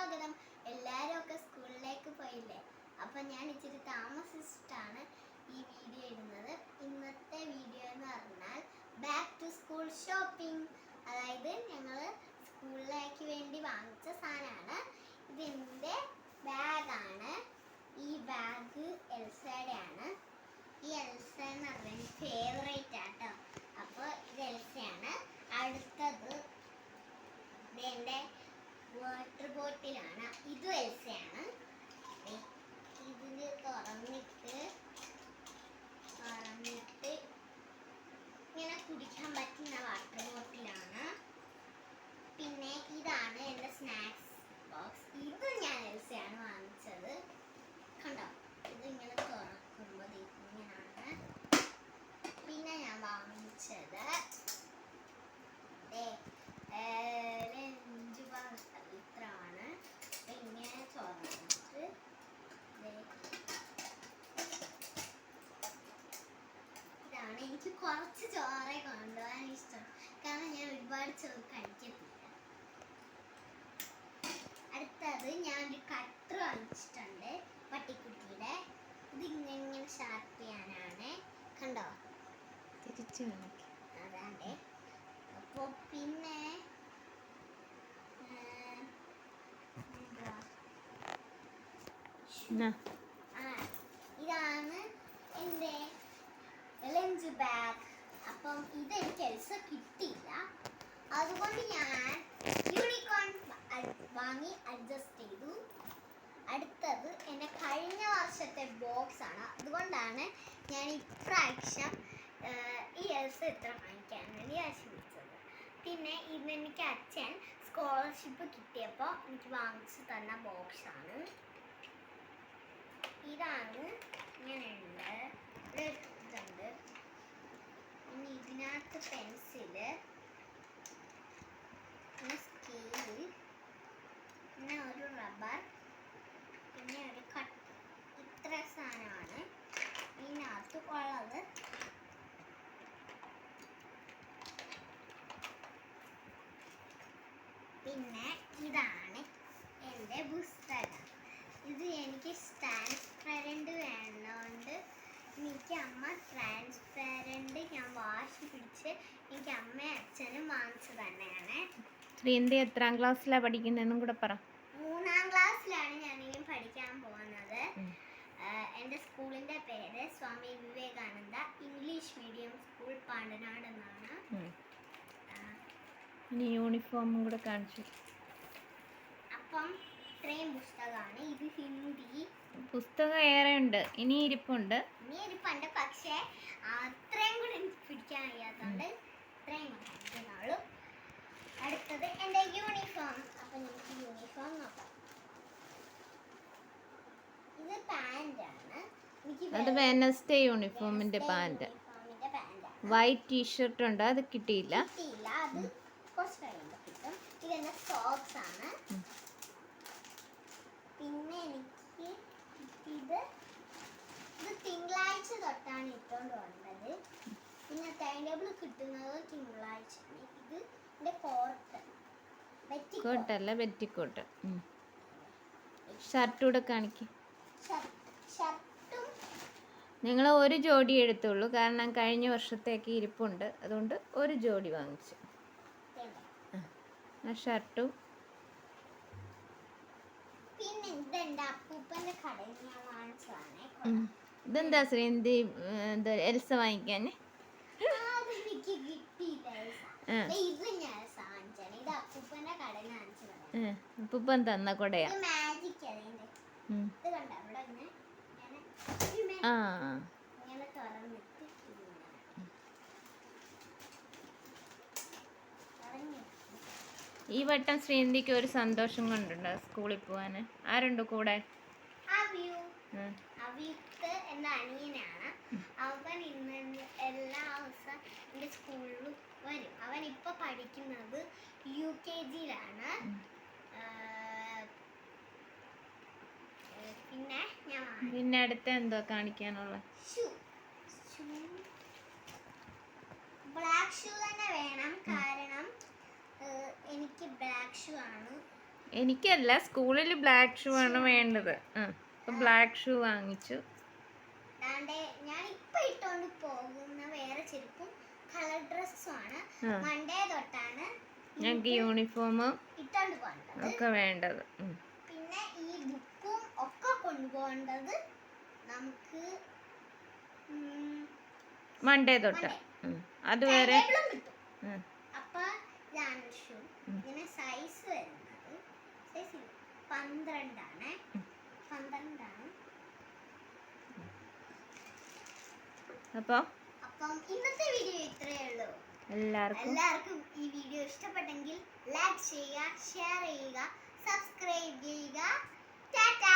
സ്വാഗതം. എല്ലാവരും ഒക്കെ സ്കൂളിലേക്ക് പോയില്ലേ? അപ്പം ഞാൻ ഇച്ചിരി താമസിച്ചിട്ടാണ് ഈ വീഡിയോ ഇടുന്നത്. ഇന്നത്തെ വീഡിയോ എന്ന് പറഞ്ഞാൽ ബാക്ക് ടു സ്കൂൾ ഷോപ്പിംഗ് അതായത് ഞങ്ങൾ സ്കൂളിലേക്ക് വേണ്ടി വാങ്ങിച്ച സാധനമാണ്. ഇതിന്റെ ബാഗാണ്. ഈ ബാഗ് എൽസയുടെ ആണ് ഈ എൽസ എന്ന് പറഞ്ഞാൽ ഫേവറേറ്റ് ആട്ടോ. അപ്പോൾ ഇത് എൽസയാണ്. അടുത്തത് ഇത് എന്റെ വാട്ടർ ബോട്ടിലാണ്. ഇത് എൽസയാണ്. ഇതിന് തുറന്നിട്ട് ഇങ്ങനെ കുടിക്കാൻ പറ്റുന്ന വാട്ടർ ബോട്ടിലാണ് പിന്നെ ഇതാണ് എന്റെ സ്നാക്സ് ബോക്സ് ഇത് ഞാൻ എൽസയാണ് വാങ്ങിച്ചത് കണ്ടോ ഇത് ഇങ്ങനെ തുറക്കുമ്പോൾ ദേ ഇങ്ങനെയാണ് പിന്നെ ഞാൻ വാങ്ങിച്ചത് ദേ, ഏഴ് അഞ്ച് ഇത്രയാണ് അപ്പൊ ഇങ്ങനെ തുറന്നിട്ട് ദേ, ഇതാണ് എനിക്ക് കുറച്ച് ചോറേ കൊണ്ടുപോകാൻ ഇഷ്ടം കാരണം ഞാൻ ഒരുപാട് ചോറ് കഴിക്കത്തില്ല അടുത്തത് ഞാൻ ഒരു കട്ടർ വാങ്ങിച്ചിട്ടുണ്ട് പട്ടിക്കുട്ടിയുടെ ഇത് ഇങ്ങനെ ഇങ്ങനെ ഷാർപ്പ് ചെയ്യാനാണ് കണ്ടോ തിരിച്ചു കാണിക്ക്. അതാണ്ട് അപ്പോൾ പിന്നെ ഇതാണ് എന്റെ ലഞ്ച് ബാഗ് അപ്പം ഇതെനിക്ക് എൽസ കിട്ടിയില്ല. അതുകൊണ്ട് ഞാൻ യൂണിക്കോൺ വാങ്ങി അഡ്ജസ്റ്റ് ചെയ്തു. അടുത്തത് എന്റെ കഴിഞ്ഞ വർഷത്തെ ബോക്സ് ആണ്. അതുകൊണ്ടാണ് ഞാൻ ഇപ്രാവശ്യം എൽസ ഇത്ര വാങ്ങിക്കാൻ വേണ്ടി ആശ്രമിച്ചത് പിന്നെ ഇന്നെനിക്ക് അച്ഛൻ സ്കോളർഷിപ്പ് കിട്ടിയപ്പോൾ എനിക്ക് വാങ്ങിച്ചു തന്ന ബോക്സാണ് ഇതാണ് ഇങ്ങനെയുണ്ട്. ഇവിടെ ഇതുണ്ട് പിന്നെ ഇതിനകത്ത് പെൻസിൽ പിന്നെ സ്കെയിൽ പിന്നെ ഒരു റബ്ബർ പിന്നെ ഒരു കട്ട് ഇത്ര സാധനമാണ് ഇതിനകത്ത് ഉള്ളത് പിന്നെ ഇതാണ് എന്റെ പുസ്തകം ഇത് എനിക്ക് ട്രാൻസ്പെറന്റ് വേണ്ടതുകൊണ്ട് എനിക്ക് അമ്മ ട്രാൻസ്പെറന്റ് ഞാൻ വാശി പിടിച്ച് എനിക്ക് അമ്മയും അച്ഛനും വാങ്ങിച്ചു തന്നെയാണ്. ശ്രീന്തി എത്രാം ക്ലാസ്സിലാ പഠിക്കുന്നതെന്നും കൂടെ പറ. മൂന്നാം ക്ലാസ്സിലാണ് ഞാൻ ഇനി പഠിക്കാൻ പോകുന്നത്. എന്റെ സ്കൂളിന്റെ പേര് Swami Vivekananda English medium school Pandanad എന്നാണ്. ഇനി യൂണിഫോമും കൂടെ കാണിച്ചു. അപ്പം ഇത്രയും പുസ്തകമാണ്. ഇത് ഹിന്ദി. പുസ്തകം ഏറെ ഉണ്ട്. ഇനി ഇരിപ്പുണ്ട്. ഇനി ഒരു പണ്ട് പക്ഷേ അത്രയും കൂടി എനിക്ക് പിടിക്കാൻ കഴിയാത്തതുകൊണ്ട് ഇത്രയും കൊണ്ടുള്ളൂ അടുത്തത് എന്റെ യൂണിഫോം അപ്പം നമുക്ക് യൂണിഫോം നോക്കാം. ഇത് പാന്റാണ്. അത് വെനസ്ഡേ യൂണിഫോമിന്റെ പാന്റ്. യൂണിഫോമിന്റെ പാന്റാണ്. വൈറ്റ് ടീഷർട്ട് ഉണ്ട്. അത് കിട്ടിയില്ല. കിട്ടിയില്ല. അത് കുറച്ച് കഴിയുമ്പോൾ കിട്ടും. ഇതെന്റെ സോക്സ് ആണ്. പിന്നെ എനിക്ക് കിട്ടിയത് തിങ്കളാഴ്ച തൊട്ടാണ് ഇട്ടുകൊണ്ട് വന്നത് പിന്നെ ടൈം ടേബിൾ കിട്ടുന്നത് തിങ്കളാഴ്ചയാണ്. ഇത് എന്റെ കോട്ട് അല്ല ബെറ്റിക്കോട്ട് ഷർട്ട് കൂടെ കാണിക്ക്. നിങ്ങൾ ഞങ്ങൾ ഒരു ജോഡി എടുത്തുള്ളൂ. കാരണം കഴിഞ്ഞ വർഷത്തേക്ക് ഇരിപ്പുണ്ട്. അതുകൊണ്ട് ഒരു ജോഡി വാങ്ങിച്ചു. ആ ഷർട്ടും. പിന്നെ ഇതെന്റെ അപ്പൂപ്പന്റെ കടയിൽ ഞാൻ വാങ്ങിച്ചതാണ്. ഇതെന്താ ശ്രീന്തി എന്താ എൽസ വാങ്ങിക്കാൻ? ഉപ്പൻ തന്ന കൊടയാ. ആ ഈ വട്ടം ശ്രീന്തിക്ക് ഒരു സന്തോഷം കൊണ്ടുണ്ടോ സ്കൂളിൽ പോവാൻ ആരുണ്ട് കൂടെ. അവിത്ത് എന്ന അനിയനാണ്. അവൻ ഇന്ന് എല്ലാ ദിവസം എന്റെ സ്കൂളിൽ വരും. അവൻ ഇപ്പൊ പഠിക്കുന്നത് യു കെ ജിയിലാണ്. പിന്നെ ഞാൻ പിന്നെ അടുത്ത എന്തോ കാണിക്കാനുള്ള? ബ്ലാക്ക് ഷൂ തന്നെ വേണം. കാരണം എനിക്ക് ബ്ലാക്ക് ഷൂ ആണ്. എനിക്കല്ല സ്കൂളിൽ ബ്ലാക്ക് ഷൂ ആണ് വേണ്ടത്. ആ അപ്പം ബ്ലാക്ക് ഷൂ വാങ്ങിച്ചു. ഞാൻ ഇപ്പൊ ഇട്ടോണ്ട് പോകുന്ന വേറെ ചെരുപ്പും കളർ ഡ്രസ്സും ആണ് മൺഡേ തൊട്ടാണ് ഞങ്ങൾക്ക് യൂണിഫോം ഒക്കെ വേണ്ടത്. പിന്നെ ഈ ബുക്കും ഒക്കെ കൊണ്ടുപോകേണ്ടത് നമുക്ക് മൺഡേ തൊട്ട്. അതുവരെ അപ്പൊ ഇതാണ് ഷൂ. ഇതിന് സൈസ് വരുന്നത്. സൈസ്. പന്ത്രണ്ടാണ്. അപ്പോൾ ഇന്നത്തെ വീഡിയോ ഇത്രയേ ഉള്ളൂ. എല്ലാവർക്കും എല്ലാവർക്കും ഈ വീഡിയോ ഇഷ്ടപ്പെട്ടെങ്കിൽ ലൈക്ക് ചെയ്യുക ഷെയർ ചെയ്യുക സബ്സ്ക്രൈബ് ചെയ്യുക. ടാറ്റാ!